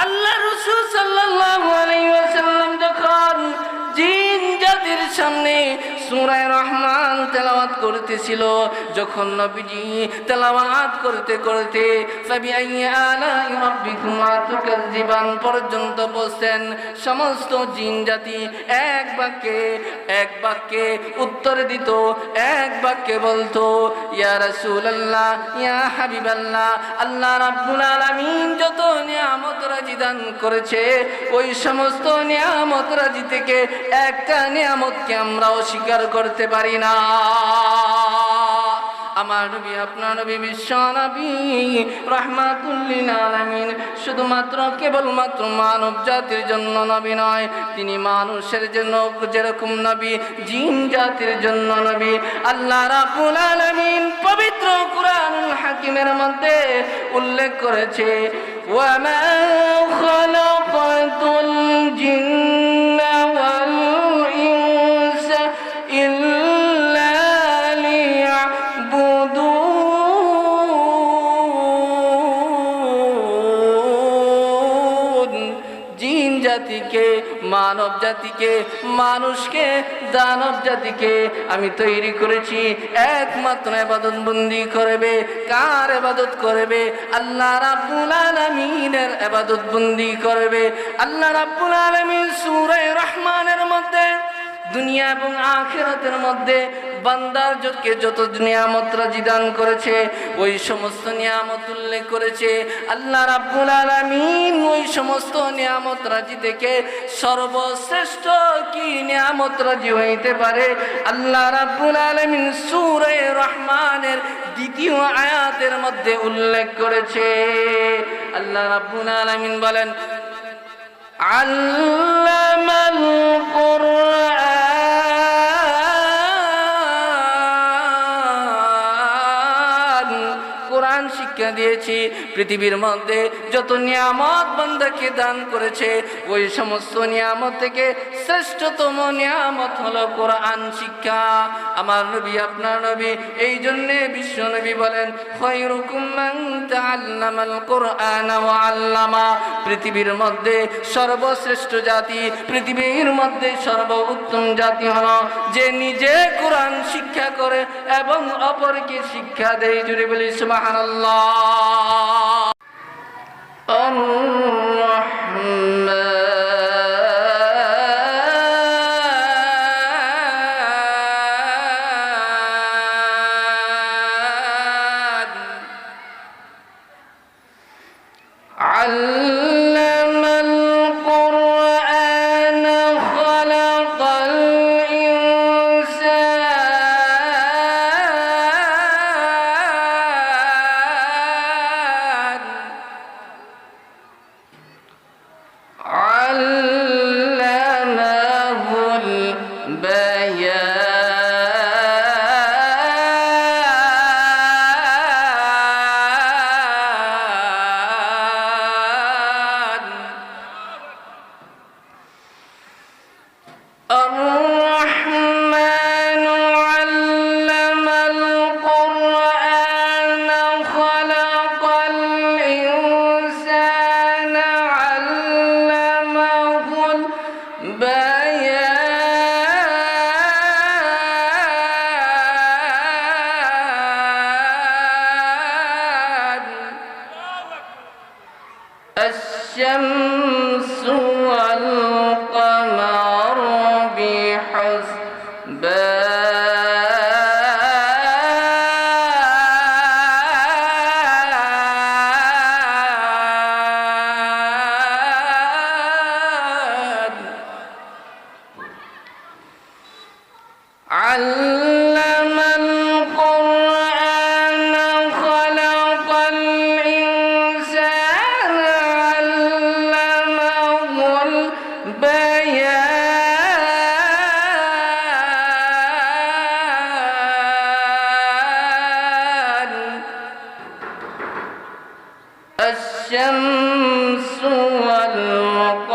আল্লাহ রসুল ওয়াসাল্লাম যখন জিন জাতির সামনে সুরায় করতেছিল, যখন নবীজি তেলাওয়াত করতে করতে তুকাজ্জিবান পর্যন্ত বলছেন, সমস্ত জিন জাতি এক বাক্যে এক বাক্যে উত্তর দিত, এক বাক্যে বলতো, ইয়া রাসূলুল্লাহ, ইয়া হাবিবাল্লাহ, আল্লাহ রাব্বুল আলামিন যত নিয়ামত রাজি দান করেছে, ওই সমস্ত নিয়ামত রাজি থেকে একটা নিয়ামতকে আমরা অস্বীকার করতে পারি না। আমার নবী, আপনার নবী বিশ্ব নবী, রহমাতুল্লিল আলামিন। শুধুমাত্র কেবলমাত্র মানব জাতির জন্য নবী নয়, তিনি মানুষের জন্য যেরকম নবী, জিন জাতির জন্য নবী। আল্লাহ রাব্বুল আলামিন পবিত্র কুরআনুল হাকিমের মধ্যে উল্লেখ করেছে জিন্না জাতিকে, মানব জাতিকে, মানুষকে, দানব জাতিকে আমি তৈরি করেছি। একমাত্র এবাদত বন্দি করবে। কার এবাদত করবে? আল্লাহ রাব্বুল আলামিনের এবাদত বন্দি করবে। আল্লাহ রাব্বুল আলামিন সূরা রহমানের মধ্যে, দুনিয়া এবং আখেরাতের মধ্যে বান্দার যতকে যত নিয়ামত রাজি করেছে, ওই সমস্ত নিয়ামত উল্লেখ করেছে। আল্লাহ রাব্বুল আলামিন সমস্ত নিয়ামত রাজি থেকে সর্বশ্রেষ্ঠ কি নিয়ামত রাজি হইতে পারে? আল্লাহ রাব্বুল আলামিন সূরা রহমানের দ্বিতীয় আয়াতের মধ্যে উল্লেখ করেছে। আল্লাহ রাব্বুল আলামিন বলেন, আল্লামাল কোরআন। কোরআন শিক্ষা দিয়েছি। পৃথিবীর মধ্যে যত নিয়ামত বান্দাকে দান করেছে, ওই সমস্ত নিয়ামত থেকে শ্রেষ্ঠতম নিয়ামত হলো কোরআন শিক্ষা। আমার নবী, আপনার নবী, এই জন্যে বিশ্ব নবী বলেন পৃথিবীর মধ্যে সর্বশ্রেষ্ঠ জাতি, পৃথিবীর মধ্যে সর্বোত্তম জাতি হলো যে নিজে কোরআন শিক্ষা করে এবং অপরকে শিক্ষা দেয়। জুড়ে বলি, সুবহানাল্লাহ। الرحمن باب والشمس والقمر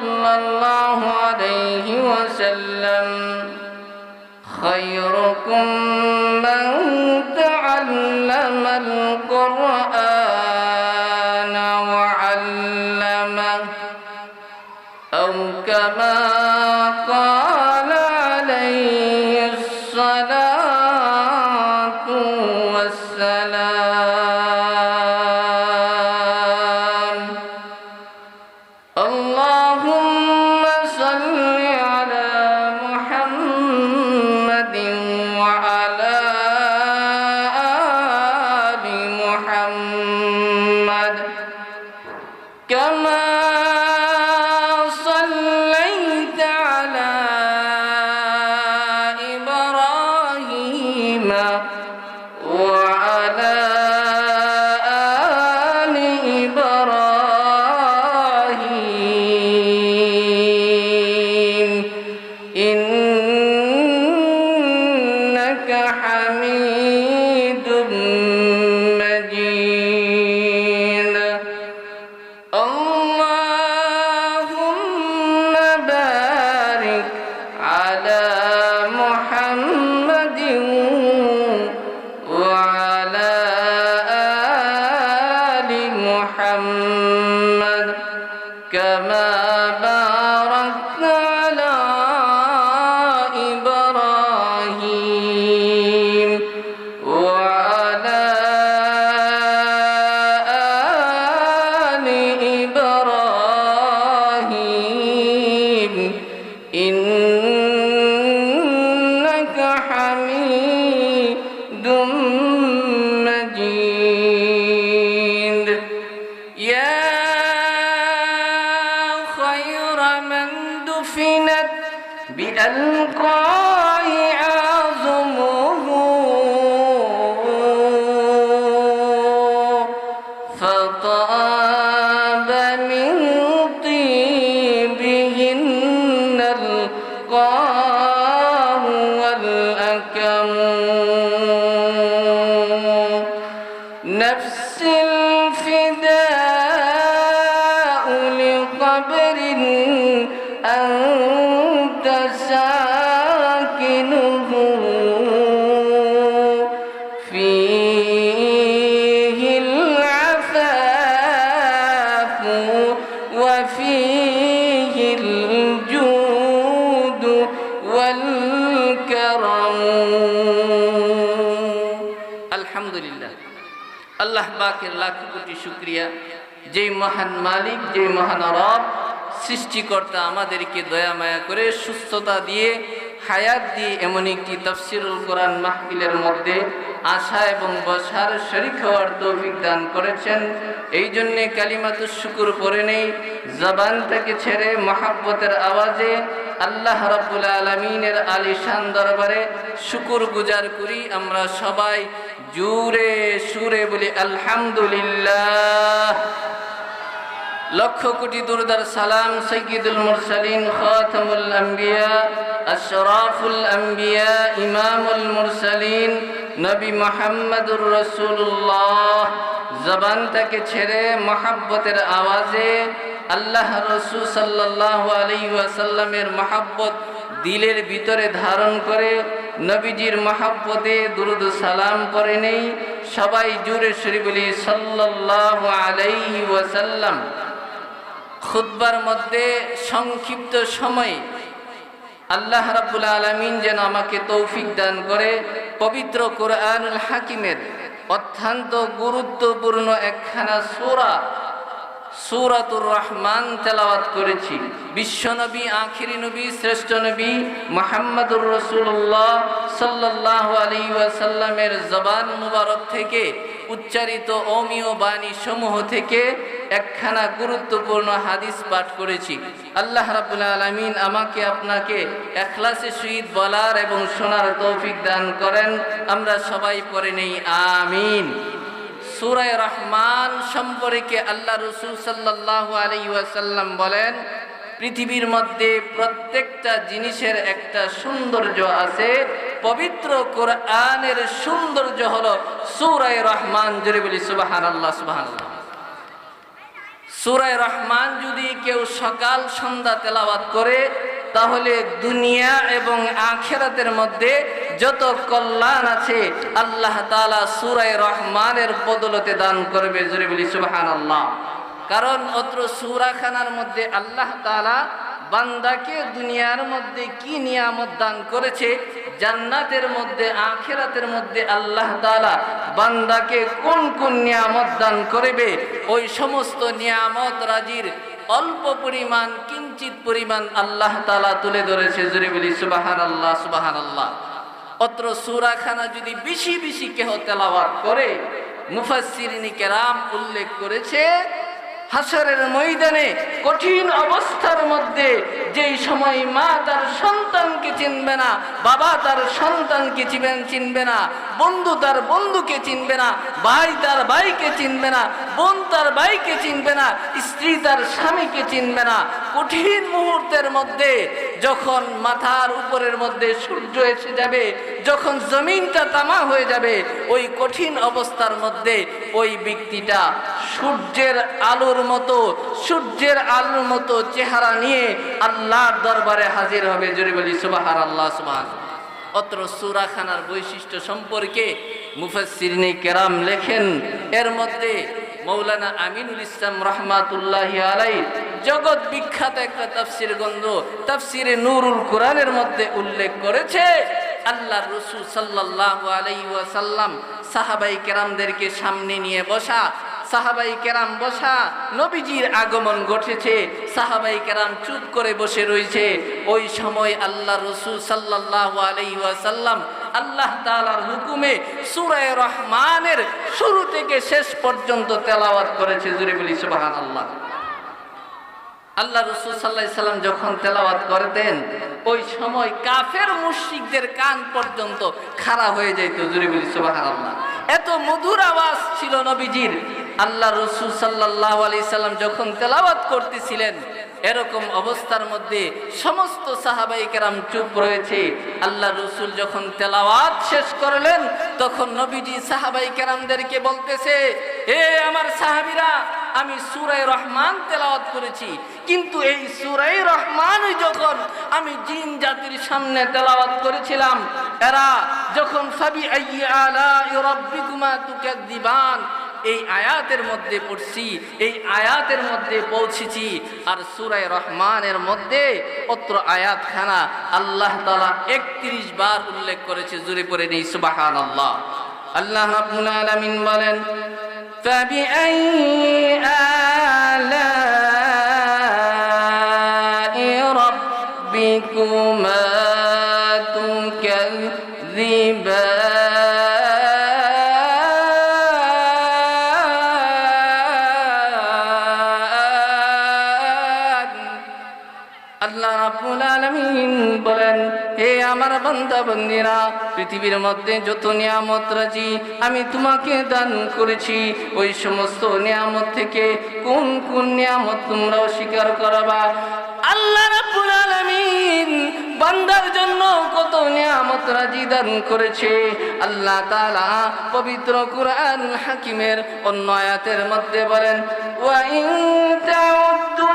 صلى الله عليه وسلم. فطاب আল্লাহ পাকের লাখ কোটি শুক্রিয়া। যেই মহান মালিক, যেই মহান রব, সৃষ্টিকর্তা আমাদেরকে দয়া মায়া করে সুস্থতা দিয়ে, হায়াত দিয়ে এমন একটি তফসিরুল কোরআন মাহফিলের মধ্যে আশা এবং বসার শরিক হওয়ার তৌফিক দান করেছেন। এই জন্যে কালিমাতুর শুকুর পরে নেই জবান থেকে ছেড়ে মহাব্বতের আওয়াজে আল্লাহ রাব্বুল আলমিনের আলিশান দরবারে শুকুর গুজার করি আমরা সবাই। জুরে সুরে বলি, আলহামদুলিল্লাহ। লক্ষ কোটি দুরদার সালাম সৈয়দুল মুরসালিন, খাতামুল আম্বিয়া, আশরাফুল আম্বিয়া, ইমামুল মুরসালিন, নবী মোহাম্মদুর রসুল্লাহ জবান থেকে ছেড়ে মহাব্বতের আওয়াজে আল্লাহ রসুল সাল্লাহ আলী ওয়াসাল্লামের মহাব্বত দিলের ভিতরে ধারণ করে নবীজির মহাব্বতে দুরুদ সালাম করে নেই। সবাই জুড়ে সরি বলি সাল্লাহ আলাইহি ওয়াসাল্লাম। খুতবার মধ্যে সংক্ষিপ্ত সময় আল্লাহ রাব্বুল আলামিন যেন আমাকে তৌফিক দান করে। পবিত্র কোরআনুল হাকিমের অত্যন্ত গুরুত্বপূর্ণ একখানা সূরা সূরাতুর রহমান তেলাওয়াত করেছি। বিশ্বনবী আখিরি নবী, শ্রেষ্ঠ নবী মোহাম্মদুর রসুল্লাহ সাল্লাহ আলী ওয়াসাল্লামের জবান মুবারক থেকে উচ্চারিত অমীয় বাণী সমূহ থেকে একখানা গুরুত্বপূর্ণ হাদিস পাঠ করেছি। আল্লাহ রাবুল আলমিন আমাকে আপনাকে এখলাসে সহিত বলার এবং শোনার তৌফিক দান করেন। আমরা সবাই পরে নেই, আমিন। সুরায় রহমান সম্পর্কে আল্লাহ রসুল সাল্লাহ আলী ওয়াসাল্লাম বলেন, পৃথিবীর মধ্যে প্রত্যেকটা জিনিসের একটা সৌন্দর্য আছে। পবিত্র কোরআনের সৌন্দর্য হলো সুরায় রহমান। জোরে বলি সুবাহান আল্লাহ সুবাহান সুরায় রহমান যদি কেউ সকাল সন্ধ্যা তেলাওয়াত করে তাহলে দুনিয়া এবং আখেরাতের মধ্যে যত কল্যাণ আছে, আল্লাহ তাআলা সুরায় রহমানের বদলতে দান করবে জোরে বলি সুবহান আল্লাহ কারণ অত্র সুরাখানার মধ্যে আল্লাহ তাআলা বান্দাকে দুনিয়ার মধ্যে কি নিয়ামত দান করেছে, জান্নাতের মধ্যে, আখেরাতের মধ্যে আল্লাহ তাআলা বান্দাকে কোন কোন নিয়ামত দান করবে, ওই সমস্ত নিয়ামত রাজির অল্প পরিমাণ, কিঞ্চিত পরিমাণ আল্লাহ তালা তুলে ধরেছে। জুড়ে বলি সুবাহান আল্লাহ সুবাহান আল্লাহ অত্র সুরাখানা যদি বেশি বেশি কেহ তেলাওয়াত করে মুফাসিরিনী কেরাম উল্লেখ করেছে হাসরের ময়দানে কঠিন অবস্থার মধ্যে যেই সময় মা তার সন্তানকে চিনবে না, বাবা তার সন্তানকে চিনবেন চিনবে না, বন্ধু তার বন্ধুকে চিনবে না, ভাই তার ভাইকে চিনবে না, বোন তার ভাইকে চিনবে না, স্ত্রী তার স্বামীকে চিনবে না কঠিন মুহূর্তের মধ্যে যখন মাথার উপরের মধ্যে সূর্য এসে যাবে, যখন জমিনটা তামা হয়ে যাবে, ওই কঠিন অবস্থার মধ্যে ওই ব্যক্তিটা সূর্যের আলোর মতো, সূর্যের আলোর মতো চেহারা নিয়ে আল্লাহর দরবারে হাজির হবে। জোরে বলি সুবাহার আল্লাহ সুবাহ অত্র সুরাখানার বৈশিষ্ট্য সম্পর্কে মুফাসসিরিনে কেরাম লেখেন, এর মধ্যে মৌলানা আমিনুল ইসলাম রহমাতুল্লাহ আলাই জগৎ বিখ্যাত একটা তাফসির গন্ধ তাফসিরে নুরুল কোরআনের মধ্যে উল্লেখ করেছে আল্লাহ রসুল সাল্লাহ আলাই ওয়াসাল্লাম সাহাবাই কেরামদেরকে সামনে নিয়ে বসা, সাহাবাই কেরাম বসা, নবীজির আগমন ঘটেছে, সাহাবাই কেরাম চুপ করে বসে রয়েছে, ওই সময় আল্লাহ রসুল সাল্লাহ আলাইসাল্লাম আল্লাহ তালার হুকুমে সুরায় রহমানের শুরু থেকে শেষ পর্যন্ত তেলাওয়াত করেছে জুড়ে বলি সুবাহান আল্লাহ আল্লাহ রসুল সাল্লাহ সাল্লাম যখন তেলাওয়াত করতেন, ওই সময় কাফের মুশরিকদের কান পর্যন্ত খাড়া হয়ে যেত জুড়ে বলি সুবাহান আল্লাহ এত মধুর আওয়াজ ছিল নবীজির। আল্লাহ রসুল সাল্লাহ আলি সাল্লাম যখন তেলাওয়াত করতেছিলেন এরকম অবস্থার মধ্যে সমস্ত সাহাবাই কেরাম চুপ রয়েছে। আল্লাহ রসুল যখন তেলাওয়াত শেষ করলেন, তখন নবীজি সাহাবাই কেরামদেরকে বলতেছে, এ আমার সাহাবিরা, আমি সুরাই রহমান তেলাওয়াত করেছি। কিন্তু এই সুরাই রহমান যখন আমি জিন জাতির সামনে তেলাওয়াত করেছিলাম, এরা যখন সাবি আলা রব্বিকুমা তুকাদ্দিবান এই আয়াতের মধ্যে পড়ছি এই আয়াতের মধ্যে পৌঁছেছি আর সুরায় রহমানের মধ্যে অত্র আয়াতখানা আল্লাহ তালা একত্রিশ বার উল্লেখ করেছে জুড়ে পড়ে নেই সুবাহান আল্লাহ আল্লাহ রাব্বুল আলামিন বলেন فبأي آلاء আমার বান্দা বন্দিরা পৃথিবীর মধ্যে যত নিয়ামত রাজি, আমি তোমাকে দান করেছি। ওই সমস্ত নিয়ামত থেকে কোন কোন নিয়ামত তোমরা অস্বীকার করাবা? আল্লাহ রাব্বুল আলামিন বান্দার জন্য কত নিয়ামত রাজি দান করেছে। আল্লাহ তাআলা পবিত্র কুরআন হাকিমের অন্য আয়াতের মধ্যে বলেন, ওয়া ইন তাউদ্দু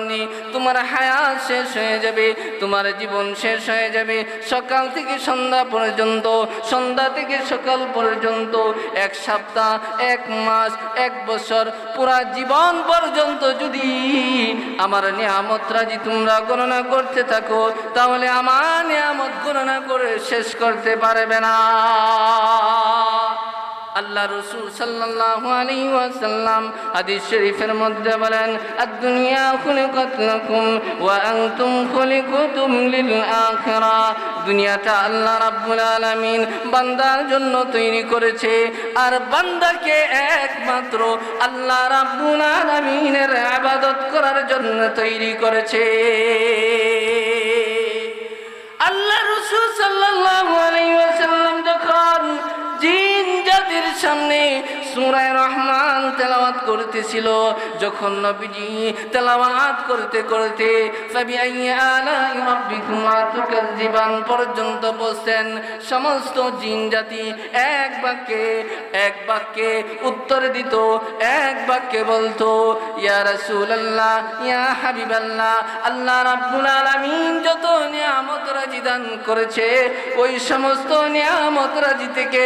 বান্দা তোমার হায়াত শেষ হয়ে যাবে, তোমার জীবন শেষ হয়ে যাবে। সকাল থেকে সন্ধ্যা পর্যন্ত, সন্ধ্যা থেকে সকাল পর্যন্ত, এক সপ্তাহ, এক মাস, এক বছর, পুরা জীবন পর্যন্ত যদি আমার নিয়ামত রাজি তোমরা গণনা করতে থাকো, তাহলে আমার নিয়ামত গণনা করে শেষ করতে পারবে না। আল্লাহ রসুল সাল্লাল্লাহু আলাইহি ওয়াসাল্লাম শরীফের মধ্যে বলেন লাকুম ওয়া আনতুম খুলিকুতুম লিল আখিরা। দুনিয়াটা আল্লাহ রাব্বুল আলামিন বান্দার জন্য তৈরি করেছে। আর বান্দাকে একমাত্র আল্লাহ রাব্বুল আলামিনের ইবাদত করার জন্য তৈরি করেছে। আল্লাহ রসুল সাল্লাল্লাহু আলাইহি ওয়াসাল্লাম সুরায় রহমান তেলাওয়াত করতেছিল। যখন নবীজি তেলাওয়াত করতে করতে তুকাজ্জিবান পর্যন্ত বলছেন, সমস্ত জিন জাতি এক বাক্যে এক বাক্যে উত্তর দিত, এক বাক্যে বলতো, ইয়া রাসূলুল্লাহ, ইয়া হাবিবাল্লাহ, আল্লাহ রাব্বুল আলামিন যত নিয়ামত দান করেছে ওই সমস্ত নিয়ামত রাজি থেকে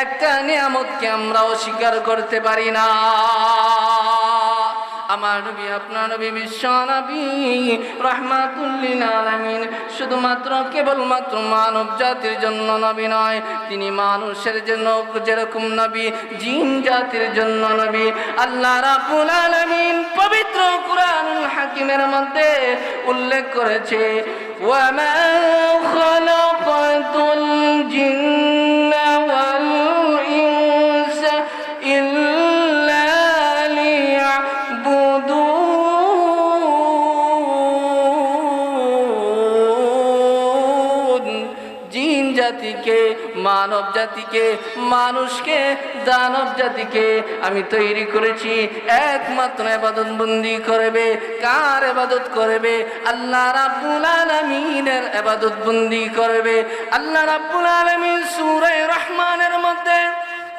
একটা নিয়ামতকে আমরা অস্বীকার করতে পারি না। আমার নবী, আপনার নবী বিশ্ব নবী রহমাতুল্লিল আলামিন। শুধুমাত্র কেবলমাত্র মানব জাতির জন্য নবী নয়, তিনি মানুষের জন্য যেরকম নবী, জিন জাতির জন্য নবী। আল্লাহ রাব্বুল আলামিন পবিত্র কুরআনুল হাকিমের মধ্যে উল্লেখ করেছে জিন্না জাতিকে, মানুষকে, দানব জাতিকে আমি তৈরি করেছি। একমাত্র এবাদত বন্দি করবে। কার এবাদত করবে? আল্লাহ রাব্বুল আলামিনের এবাদত বন্দি করবে। আল্লাহ রাব্বুল আলামিন সূরা রহমানের মধ্যে,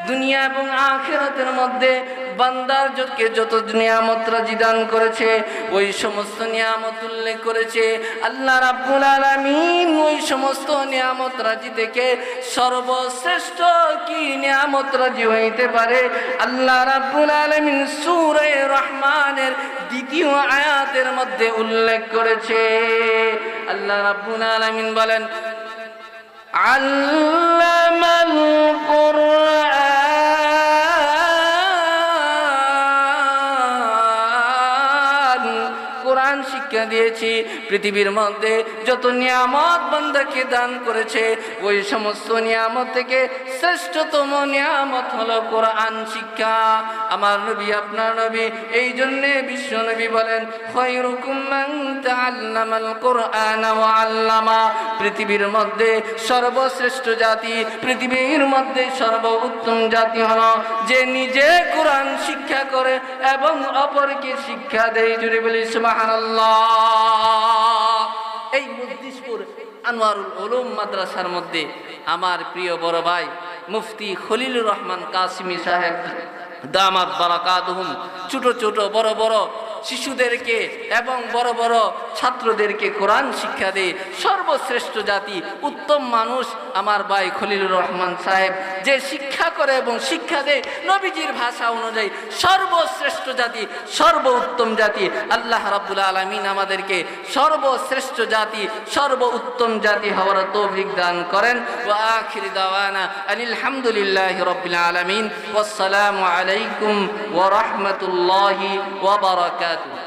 দুনিয়া এবং আখেরাতের মধ্যে বান্দার যতকে যত নিয়ামত রাজি দান করেছে, ওই সমস্ত নিয়ামত উল্লেখ করেছে। আল্লাহ রাব্বুল আলামিন ওই সমস্ত নিয়ামত রাজি থেকে সর্বশ্রেষ্ঠ কি নিয়ামত রাজি হইতে পারে? আল্লাহ রাব্বুল আলামিন সূরা রহমানের দ্বিতীয় আয়াতের মধ্যে উল্লেখ করেছে। আল্লাহ রাব্বুল আলামিন বলেন, আল্লামাল কুরআন শিক্ষা দিয়েছি পৃথিবীর মধ্যে যত নিয়ামত বান্দাকে দান করেছে, ওই সমস্ত নিয়ামত থেকে শ্রেষ্ঠতম নিয়ামত হলো কোরআন শিক্ষা। আমার নবী, আপনার নবী এই জন্যে বিশ্ব নবী বলেন পৃথিবীর মধ্যে সর্বশ্রেষ্ঠ জাতি, পৃথিবীর মধ্যে সর্ব উত্তম জাতি হলো যে নিজে কোরআন শিক্ষা করে এবং অপরকে শিক্ষা দেয়। জুড়ে বলি, সুবহানাল্লাহ। এই মুজদিসপুর আনোয়ারুল ওলুম মাদ্রাসার মধ্যে আমার প্রিয় বড় ভাই মুফতি খলিলুর রহমান কাসিমি সাহেব, দামাত বারাকাতুহুম, ছোট ছোট, বড় বড় শিশুদেরকে এবং বড় বড় ছাত্রদেরকে কোরআন শিক্ষা দেয় সর্বশ্রেষ্ঠ জাতি, উত্তম মানুষ আমার ভাই খলিলুর রহমান সাহেব। যে শিক্ষা করে এবং শিক্ষা দেয় নবীজির ভাষা অনুযায়ী সর্বশ্রেষ্ঠ জাতি সর্ব উত্তম জাতি। আল্লাহ রাব্বুল আলামিন আমাদেরকে সর্বশ্রেষ্ঠ জাতি সর্ব উত্তম জাতি হওয়ার তৌফিক দান করেন। ওয়া আখির দাওয়ানা আনিল হামদুলিল্লাহি রাব্বিল আলামিন। ওয়াসসালামু আলাইকুম ওয়া রাহমাতুল্লাহি estatus.